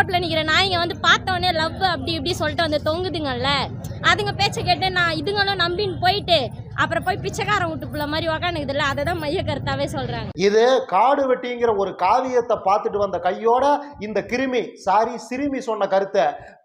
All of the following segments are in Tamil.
போற ரோட்ல நிக்கிற நாய்ங்க வந்து பார்த்த உடனே லவ் அப்படி இப்படி சொல்லிட்டு வந்து தொங்குதுங்கல்ல. அதுங்க பேச்சை கேட்டு நான் இதுங்களும் நம்பின்னு போயிட்டு அப்புறம் போய் பிச்சைக்காரன் வீட்டு பிள்ளை மாதிரி உக்காந்துக்குதுல்ல அதை தான் மைய கருத்தாவே சொல்றாங்க. இது காடு வெட்டிங்கிற ஒரு காவியத்தை பார்த்துட்டு வந்த கையோட இந்த கிருமி சாரி சிறுமி சொன்ன கருத்தை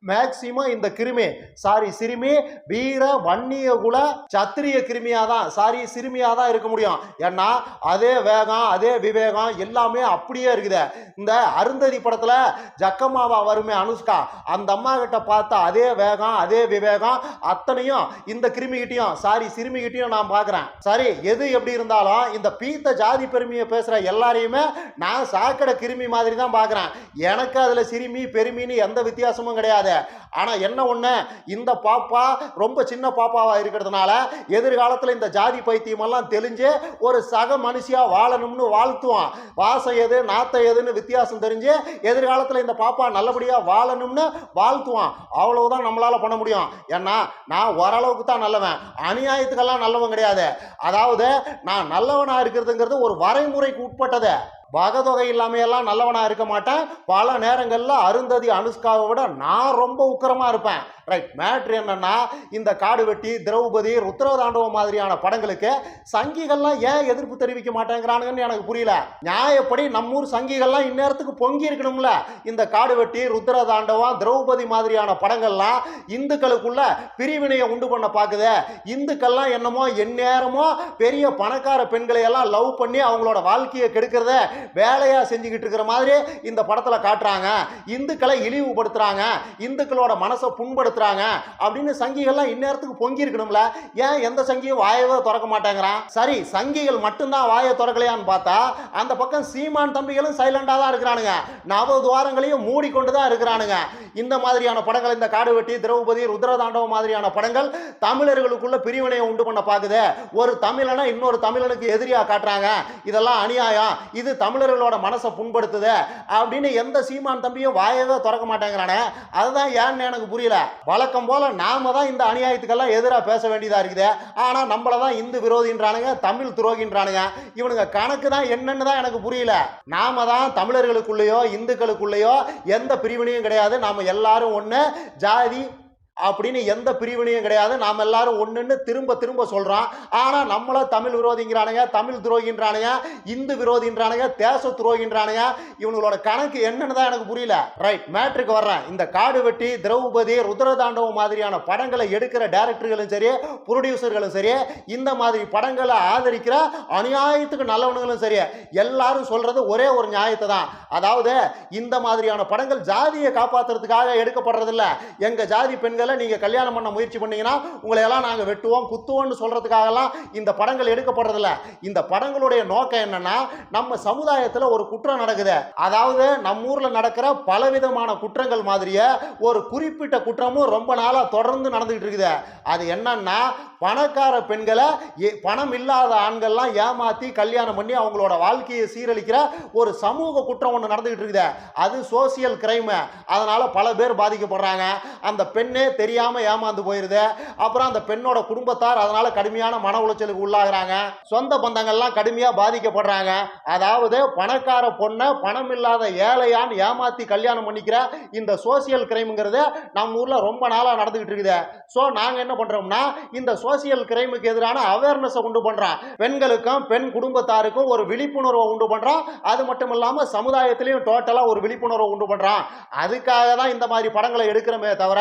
மேக்சிமம் இந்த கிருமி சாரி சிறுமி வீர வன்னிய குல சத்திரிய கிருமியா தான் சாரி சிறுமியா தான் இருக்க முடியும். ஏன்னா அதே வேகம் அதே விவேகம் எல்லாமே அப்படியே இருக்குது. இந்த அருந்ததி படத்துல ஜக்கம்மாவா வருமே அனுஷ்கா அந்த அம்மா கிட்ட பார்த்தா அதே வேகம் அதே விவேகம் அத்தனையும் இந்த கிருமிகிட்டையும் சாரி சிறுமிகிட்டையும் கிட்டயும் நான் பார்க்குறேன். சரி எது எப்படி இருந்தாலும் இந்த பீத்த ஜாதி பெருமையை பேசுற எல்லாரையுமே நான் சாக்கடை கிருமி மாதிரி தான் பார்க்குறேன். எனக்கு அதில் சிறுமி பெருமின்னு எந்த வித்தியாசமும் கிடையாது. ஆனால் என்ன ஒன்று இந்த பாப்பா ரொம்ப சின்ன பாப்பாவாக இருக்கிறதுனால எதிர்காலத்தில் இந்த ஜாதி பைத்தியமெல்லாம் தெளிஞ்சு ஒரு சக மனுஷியாக வாழணும்னு வாழ்த்துவான். வாசம் எது நாத்தம் எதுன்னு வித்தியாசம் தெரிஞ்சு எதிர்காலத்தில் இந்த பாப்பா நல்லபடியாக வாழணும்னு வாழ்த்துவான். அவ்வளவுதான் நம்மளால் பண்ண முடியும். ஏன்னா நான் ஓரளவுக்கு தான் நல்லவன். அநியாயத்துக்கெல்லாம் நல்லவன் கிடையாது. அதாவது நான் நல்லவனாக இருக்கிறதுங்கிறது ஒரு வரைமுறைக்கு உட்பட்டதை. வகதொகை இல்லாமையெல்லாம் நல்லவனாக இருக்க மாட்டேன். பல நேரங்களில் அருந்ததி அனுஷ்காவை விட நான் ரொம்ப உக்கரமாக இருப்பேன். ரைட் மேட்ரு என்னன்னா இந்த காடு வெட்டி திரௌபதி ருத்ரதாண்டவம் மாதிரியான படங்களுக்கு சங்கிகள்லாம் ஏன் எதிர்ப்பு தெரிவிக்க மாட்டேங்கிறானுங்கன்னு எனக்கு புரியல. நியாயப்படி நம்மூர் சங்கிகள்லாம் இந்நேரத்துக்கு பொங்கி இருக்கணும்ல. இந்த காடு வெட்டி ருத்ரதாண்டவம் திரௌபதி மாதிரியான படங்கள்லாம் இந்துக்களுக்குள்ள பிரிவினையை உண்டு பண்ண பார்க்குது இந்துக்கள்லாம் என்னமோ எந்நேரமோ பெரிய பணக்கார பெண்களை எல்லாம் லவ் பண்ணி அவங்களோட வாழ்க்கையை கெடுக்கிறத. வேலையா செஞ்சுக்கிட்டு இருக்கிற மாதிரி இந்த படத்துல காட்டுறாங்க. இந்துக்களை இழிவுபடுத்துறாங்க. இந்துக்களோட மனசை புண்படுத்துறாங்க. அப்படின்னு சங்கிகள்லாம் இந்நேரத்துக்கு பொங்கி இருக்கணும்ல ஏன் எந்த சங்கியும் வாயவே திறக்க மாட்டேங்கிறான்? சரி சங்கிகள் மட்டும்தான் வாயை திறக்கலையான்னு பார்த்தா அந்த பக்கம் சீமான் தம்பிகளும் சைலண்டா தான் இருக்கிறானுங்க. நவ துவாரங்களையும் மூடிக்கொண்டு தான் இருக்கிறானுங்க. இந்த மாதிரியான படங்கள் இந்த காடு வெட்டி திரௌபதி ருத்ரதாண்டவம் மாதிரியான படங்கள் தமிழர்களுக்குள்ள பிரிவினையை உண்டு பண்ண பார்க்குது ஒரு தமிழனை இன்னொரு தமிழனுக்கு எதிரியா காட்டுறாங்க. இதெல்லாம் அநியாயம். இது தமிழர்களோட மனசை புண்படுத்துது அப்படின்னு எந்த சீமான் தம்பியும் வாயவே திறக்க மாட்டேங்கிறானே. அதுதான் ஏன்னு எனக்கு புரியல. வழக்கம் போல நாம தான் இந்த அநியாயத்துக்கெல்லாம் எதிராக பேச வேண்டியதா இருக்குது. ஆனால் நம்மள தான் இந்து விரோதின்றானுங்க தமிழ் துரோகின்றானுங்க. இவனுங்க கணக்கு தான் என்னன்னு தான் எனக்கு புரியல. நாம தான் தமிழர்களுக்குள்ளேயோ இந்துக்களுக்குள்ளேயோ எந்த பிரிவினையும் கிடையாது. நாம எல்லாரும் ஒன்று ஜாதி அப்படின்னு எந்த பிரிவினையும் கிடையாது. நாம் எல்லாரும் ஒன்றுன்னு திரும்ப திரும்ப சொல்கிறோம் ஆனால் நம்மள தமிழ் விரோதிங்கிறானுங்க தமிழ் துரோகின்றானுங்க இந்து விரோதின்றானுங்க தேச துரோகின்றானுங்க. இவங்களோட கணக்கு என்னன்னு தான் எனக்கு புரியல. ரைட் மேட்ருக்கு வர்றேன். இந்த காடு வெட்டி திரௌபதி ருத்ரதாண்டவம் மாதிரியான படங்களை எடுக்கிற டேரக்டர்களும் சரி ப்ரொடியூசர்களும் சரி இந்த மாதிரி படங்களை ஆதரிக்கிற அநியாயத்துக்கு நல்லவனுங்களும் சரி எல்லாரும் சொல்கிறது ஒரே ஒரு நியாயத்தை தான். அதாவது இந்த மாதிரியான படங்கள் ஜாதியை காப்பாத்துறதுக்காக எடுக்கப்படுறதில்ல. எங்கள் ஜாதி பெண்கள் நீங்க கல்யாணம் பண்ண முயற்சி பண்ணீங்கன்னா உங்களை எல்லாம் நாங்க வெட்டுவோம் குத்துவோம்னு சொல்கிறதுக்காகலாம் இந்த படங்கள் எடுக்கப்படுறதில்ல. இந்த படங்களுடைய நோக்கம் என்னன்னா நம்ம சமுதாயத்தில் ஒரு குற்றம் நடக்குது. அதாவது நம்ம ஊரில் நடக்கிற பலவிதமான குற்றங்கள் மாதிரியே ஒரு குறிப்பிட்ட குற்றமும் ரொம்ப நாளாக தொடர்ந்து நடந்துகிட்டு இருக்குது. அது என்னன்னா பணக்கார பெண்களை பணம் இல்லாத ஆண்கள்லாம் ஏமாற்றி கல்யாணம் பண்ணி அவங்களோட வாழ்க்கையை சீரழிக்கிற ஒரு சமூக குற்றம் ஒன்று நடந்துகிட்டு இருக்குது. அது சோசியல் கிரைம். அதனால் பல பேர் பாதிக்கப்படுறாங்க. அந்த பெண்ணே தெரியாம ஏமாந்து போயிருது. அப்புறம் அந்த பெண்ணோட குடும்பத்தார் அதனால கடுமையான மன உளைச்சலுக்கு உள்ளாகுறாங்க. சொந்த பந்தங்கள்லாம் கடுமையா பாதிக்கப்படுறாங்க. அதாவது பணக்கார பொண்ணை பணம் இல்லாத ஏழையான்னு ஏமாத்தி கல்யாணம் பண்ணிக்கிற இந்த சோசியல் கிரைம்ங்கிறது நம்ம ஊர்ல ரொம்ப நாளா நடந்துகிட்டு இருக்குது. ஸோ நாங்க என்ன பண்றோம்னா இந்த சோசியல் கிரைமுக்கு எதிரான அவேர்னஸை உண்டு பண்றோம். பெண்களுக்கும் பெண் குடும்பத்தாருக்கும் ஒரு விழிப்புணர்வை உண்டு பண்றோம். அது மட்டும் இல்லாம சமுதாயத்திலையும் டோட்டலா ஒரு விழிப்புணர்வை உண்டு பண்றோம். அதுக்காக தான் இந்த மாதிரி படங்களை எடுக்கிறோமே தவிர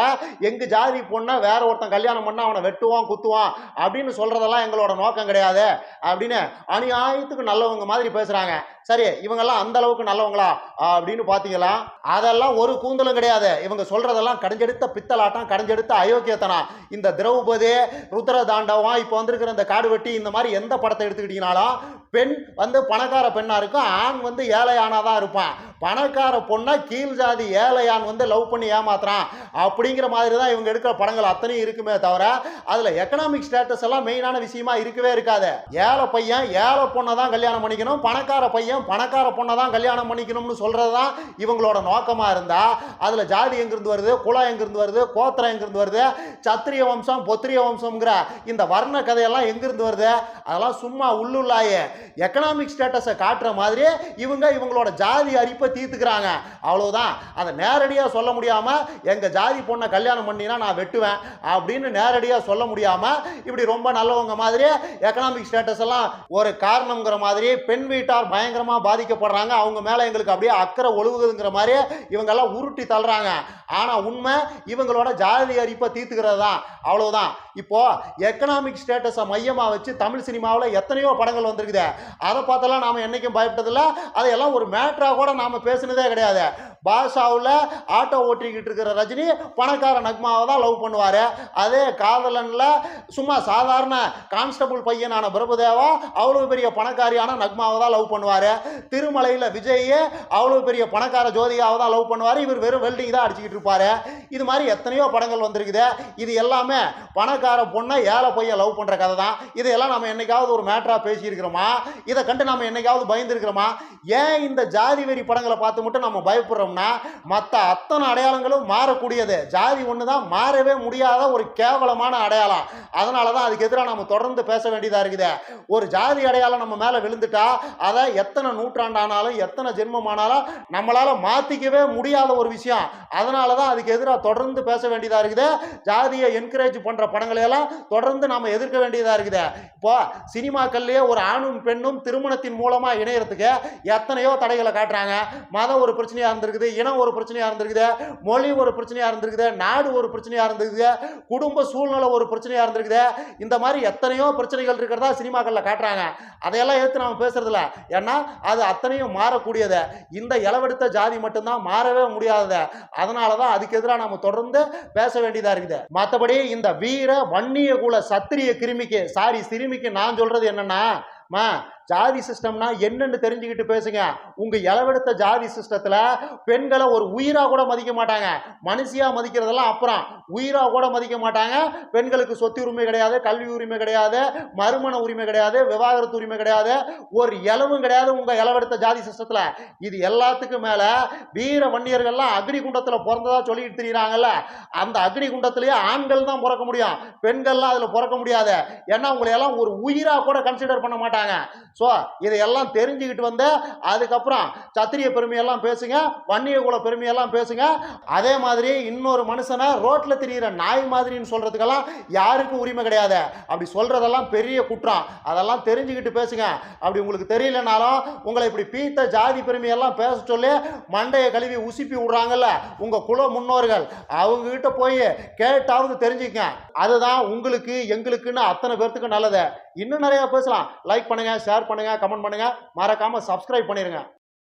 இதுக்கு ஜாதி பொண்ணை வேற ஒருத்தன் கல்யாணம் பண்ணா அவனை வெட்டுவான் குத்துவான் அப்படின்னு சொல்றதெல்லாம் எங்களோட நோக்கம் கிடையாது. அப்படின்னு அநியாயத்துக்கு நல்லவங்க மாதிரி பேசுறாங்க. சரி இவங்கெல்லாம் அந்த அளவுக்கு நல்லவங்களா? அப்படின்னு பார்த்தீங்களா அதெல்லாம் ஒரு கூந்தலும் கிடையாது. இவங்க சொல்றதெல்லாம் கடைஞ்செடுத்த பித்தலாட்டம் கடைஞ்செடுத்த அயோக்கியத்தனம். இந்த திரௌபதி ருத்ர தாண்டவம் இப்போ வந்திருக்கிற இந்த காடு வெட்டி இந்த மாதிரி எந்த படத்தை எடுத்துக்கிட்டீங்கனாலும் பெண் வந்து பணக்கார பெண்ணா இருக்கும் ஆண் வந்து ஏழை இருப்பான். பணக்கார பொண்ணை கீழ் ஜாதி ஏழையான் வந்து லவ் பண்ணி ஏமாத்துறான் அப்படிங்கிற மாதிரி தான் இவங்க எடுக்கிற படங்கள் அத்தனையும் இருக்குமே தவிர அதுல எக்கனாமிக் ஸ்டேட்டஸ் எல்லாம் மெயினான விஷயமா இருக்கவே இருக்காது. ஏழை பையன் ஏழை பொண்ணை தான் கல்யாணம் பண்ணிக்கணும் பணக்கார பையன் பணக்கார பொண்ணை தான் கல்யாணம் பண்ணிக்கணும்னு சொல்றது தான் இவங்களோட நோக்கமா இருந்தா அதுல ஜாதி எங்கிருந்து வருது குலம் எங்கிருந்து வருது கோத்திரம் எங்கிருந்து வருது சத்திரிய வம்சம் பொத்திரிய வம்சம்ங்கிற இந்த வர்ண கதையெல்லாம் எங்கிருந்து வருது? அதெல்லாம் சும்மா உள்ளுள்ளாயே. எக்கனாமிக் ஸ்டேட்டஸை காட்டுற மாதிரி இவங்க இவங்களோட ஜாதி அரிப்பு தீர்த்துக்கிறாங்க. அவ்வளோதான் அதை நேரடியாக சொல்ல முடியாம எங்க ஜாதி பொண்ணை கல்யாணம் பண்ணினா நான் வெட்டுவேன் அப்படின்னு நேரடியாக சொல்ல முடியாமல் இப்படி ரொம்ப நல்லவங்க மாதிரி எக்கனாமிக் ஸ்டேட்டஸ் எல்லாம் ஒரு காரணம்ங்கிற மாதிரி பெண் வீட்டார் பயங்கரமாக பாதிக்கப்படுறாங்க. அவங்க மேலே எங்களுக்கு அப்படியே அக்கறை ஒழுகுதுங்கிற மாதிரி இவங்கெல்லாம் உருட்டி தள்ளுறாங்க. ஆனால் உண்மை இவங்களோட ஜாதி அரிப்பை தீர்த்துக்கிறது தான் அவ்வளோதான் இப்போ எக்கனாமிக் ஸ்டேட்டஸை மையமாக வச்சு தமிழ் சினிமாவில் எத்தனையோ படங்கள் வந்திருக்குது. அதை பார்த்தெல்லாம் நாம் என்றைக்கும் பயப்பட்டதில்ல. அதையெல்லாம் ஒரு மேட்ராக கூட நாம் பேசினதே கிடையாது. பாஷாவில் ஆட்டோ ஓட்டிக்கிட்டு இருக்கிற ரஜினி பணக்கார நக்மாவை தான் லவ் பண்ணுவார். அதே காதலனில் சும்மா சாதாரண கான்ஸ்டபுள் பையனான பிரபுதேவா அவ்வளோ பெரிய பணக்காரியான நக்மாவை தான் லவ் பண்ணுவார். திருமலையில் விஜய் அவ்வளோ பெரிய பணக்கார ஜோதிகாவை தான் லவ் பண்ணுவார். இவர் வெறும் வெல்டிங் தான் அடிச்சுக்கிட்டு இருப்பார். இது மாதிரி எத்தனையோ படங்கள் வந்திருக்குது. இது எல்லாமே பணக்கார பொண்ணை ஏழை பையன் லவ் பண்ணுற கதை தான். இதையெல்லாம் நம்ம என்னைக்காவது ஒரு மேட்டராக பேசியிருக்கிறோமா? இதை கண்டு நம்ம என்னைக்காவது பயந்துருக்கிறோமா? ஏன் இந்த ஜாதி வெறி படங்கள் பார்த்து மட்டும் நம்ம பயப்படுறோம்னா மற்ற அத்தனை அடையாளங்களும் மாறக்கூடியது. ஜாதி ஒன்று தான் மாறவே முடியாத ஒரு கேவலமான அடையாளம். அதனால தான் அதுக்கு எதிராக நம்ம தொடர்ந்து பேச வேண்டியதாக இருக்குது. ஒரு ஜாதி அடையாளம் நம்ம மேலே விழுந்துட்டா அதை எத்தனை நூற்றாண்டானாலும் எத்தனை ஜென்மமானாலும் நம்மளால் மாற்றிக்கவே முடியாத ஒரு விஷயம். அதனால தான் அதுக்கு எதிராக தொடர்ந்து பேச வேண்டியதாக இருக்குது. ஜாதியை என்கரேஜ் பண்ணுற படங்களையெல்லாம் தொடர்ந்து நம்ம எதிர்க்க வேண்டியதாக இருக்குது. இப்போ சினிமாக்கள்லேயே ஒரு ஆணும் பெண்ணும் திருமணத்தின் மூலமாக இணையறதுக்கு எத்தனையோ தடைகளை காட்டுறாங்க. மதம் ஒரு பிரச்சனையாக இருந்திருக்குது இனம் ஒரு பிரச்சனையாக இருந்திருக்குது மொழி ஒரு பிரச்சனையாக இருந்திருக்குது நாடு ஒரு பிரச்சனையாக இருந்திருக்குது குடும்ப சூழ்நிலை ஒரு பிரச்சனையாக இருந்திருக்குது. இந்த மாதிரி எத்தனையோ பிரச்சனைகள் இருக்கிறதா சினிமாக்களில் காட்டுறாங்க. அதையெல்லாம் எடுத்து நம்ம பேசுறதில்ல. ஏன்னா அது அத்தனையும் மாறக்கூடியது. இந்த இளவெடுத்த ஜாதி மட்டும்தான் மாறவே முடியாதது. அதனால தான் அதுக்கு எதிராக நம்ம தொடர்ந்து பேச வேண்டியதாக இருக்குது. மற்றபடி இந்த வீர வன்னிய குல சத்திரிய கிருமிக்கு சாரி சிறுமிக்கு நான் சொல்றது என்னன்னா மா ஜாதி சிஸ்டம்னா என்னன்னு தெரிஞ்சுக்கிட்டு பேசுங்க. உங்க இளவெடுத்த ஜாதி சிஸ்டத்துல பெண்களை ஒரு உயிரா கூட மதிக்க மாட்டாங்க. மனுஷியா மதிக்கிறதெல்லாம் அப்புறம். உயிரா கூட மதிக்க மாட்டாங்க. பெண்களுக்கு சொத்து உரிமை கிடையாது கல்வி உரிமை கிடையாது மறுமண உரிமை கிடையாது விவாகரத்து உரிமை கிடையாது. ஒரு இளவும் கிடையாது உங்க இளவெடுத்த ஜாதி சிஸ்டத்துல. இது எல்லாத்துக்கும் மேல வீர வன்னியர்கள்லாம் அக்னி குண்டத்துல பிறந்ததா சொல்லிட்டு தெரியுறாங்கல்ல. அந்த அக்னி குண்டத்திலேயே ஆண்கள் தான் பிறக்க முடியும். பெண்கள்லாம் அதுல பிறக்க முடியாது. ஏன்னா உங்களை எல்லாம் ஒரு உயிரா கூட கன்சிடர் பண்ண மாட்டாங்க. ஸோ இதையெல்லாம் தெரிஞ்சுக்கிட்டு வந்து அதுக்கப்புறம் சத்திரிய பெருமையெல்லாம் பேசுங்க வன்னிய குல பெருமையெல்லாம் பேசுங்க. அதே மாதிரி இன்னொரு மனுஷனை ரோட்டில் திரியிற நாய் மாதிரின்னு சொல்கிறதுக்கெல்லாம் யாருக்கும் உரிமை கிடையாது. அப்படி சொல்கிறதெல்லாம் பெரிய குற்றம். அதெல்லாம் தெரிஞ்சுக்கிட்டு பேசுங்க. அப்படி உங்களுக்கு தெரியலனாலும் உங்களை இப்படி பீத்த ஜாதி பெருமையெல்லாம் பேச சொல்லி மண்டையை கழுவி உசுப்பி விடுறாங்கல்ல உங்கள் குல முன்னோர்கள் அவங்ககிட்ட போய் கேட்டாவது தெரிஞ்சுக்கங்க. அதுதான் உங்களுக்கு எங்களுக்குன்னு அத்தனை பேர்த்துக்கு நல்லது. இன்னும் நிறையா பேசலாம். லைக் பண்ணுங்கள் ஷேர் பண்ணுங்கள் கமெண்ட் பண்ணுங்கள் மறக்காமல் சப்ஸ்கிரைப் பண்ணிடுங்க